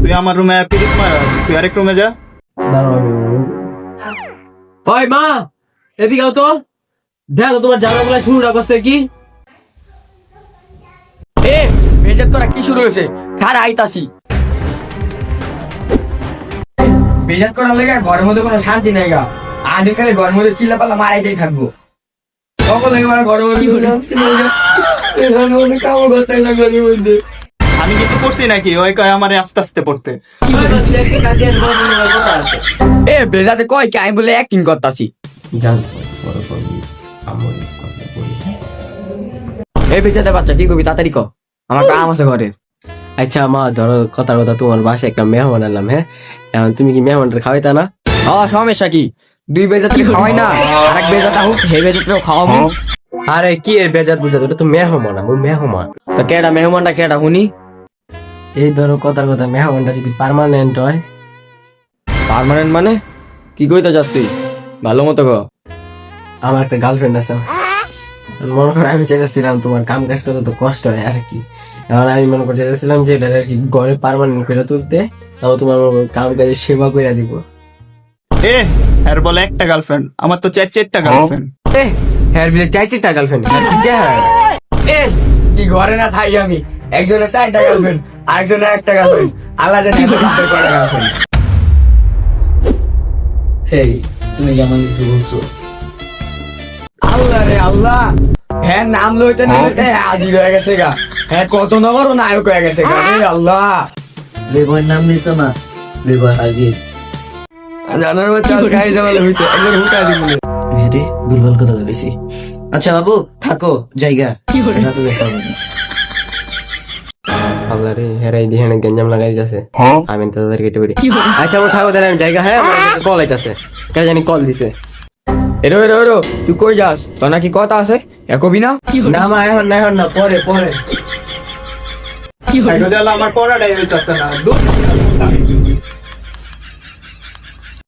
তুই আমার রুমে তুই আরেক রুমে যা। মা, এদিকে তো। দেখো তোমার জামাগুলা শুরুটা করছে কি। এ কি শুরু হয়েছে? খার আইতাছি। বেজাত করার লেগে ঘরের মধ্যে কোনো শান্তি নাই গা। আমি খালি ঘরের মধ্যে চিল্লা পাল্লা মারাইতেই থাকব। সকল এবার ঘরের মধ্যে করতে না মধ্যে আমি কিছু করছি নাকি? ওই কয় আমারে আস্তে আস্তে পড়তে। এ বেজাতে কয় কি? আমি বলে অ্যাক্টিং করতাছি। জান বড় বড় আমল কথা বলি। এ বেজাতে বাচ্চা কি করবি? তাড়াতাড়ি ক। আমার কাম আছে ঘরে। আচ্ছা মা ধরো কথার কথা তোমার বাসায় একটা মেহমান আনলাম হ্যাঁ? এখন তুমি কি মেহমানটা খাওয়াইতা না? ও সমস্যা কি? দুই বেজাতে খাওয়াই না? আরেক বেজাতে হোক হে বেজাতেও খাওয়াবো। আরে কি এর বেজাত বুঝা ওটা তো মেহমান আমি মেহমান। তো কেডা মেহমানটা কেডা শুনি এই ধরো কথার কথা মেহমানটা যদি পার্মানেন্ট হয়। পার্মানেন্ট মানে? কি কইতে যাস তুই? ভালো মতো ক। আমার একটা গার্লফ্রেন্ড আছে। মনে করো আমি চাইতেছিলাম তোমার কাম কাজ করতে তো কষ্ট হয় আর কি। এখন আমি মনে করে চাইতেছিলাম যে এটা আর কি ঘরে পার্মানেন্ট করে তুলতে তাও তোমার কাম কাজে সেবা করে দিব। এ আর বলে একটা গার্লফ্রেন্ড আমার তো চার চারটা গার্লফ্রেন্ড এ হ্যাঁ বিলে গার্লফ্রেন্ড এ কি ঘরে না থাই আমি? একজনের চারটা গার্লফ্রেন্ড আরেকজনের একটা গার্লফ্রেন্ড আল্লাহ জানে গার্লফ্রেন্ড হেই তুমি কি আমার কিছু বলছো? আল্লাহ রে আল্লাহ। হ্যাঁ নাম লইতে না লইতে হাজির হয়ে গেছে গা। হ্যাঁ কত নম্বর নায়ক হয়ে গেছে গা। রে আল্লাহ। বেবয়ের নাম নিছো না? বেবয় হাজির। জানার বাচ্চা গায়ে হইতো একবার দিব মেরে ভুলভাল কথা বলেছি। আচ্ছা বাবু থাকো জায়গা। এটা তো দেখা হবে। আল্লাহ রে হেরাই দিয়ে হেনে গঞ্জাম লাগাই যাচ্ছে আমি তো তাদের কেটে পড়ি। আচ্ছা আমার থাকো তাহলে আমি জায়গা হ্যাঁ? কল আইতাছে। কে জানি কল দিছে। এরো এরো এরো তুই কই যাস? তোর নাকি কথা আছে? একবি না? না মা এখন না এখন না পরে পরে। আমার পড়াটাই হইতাছে না।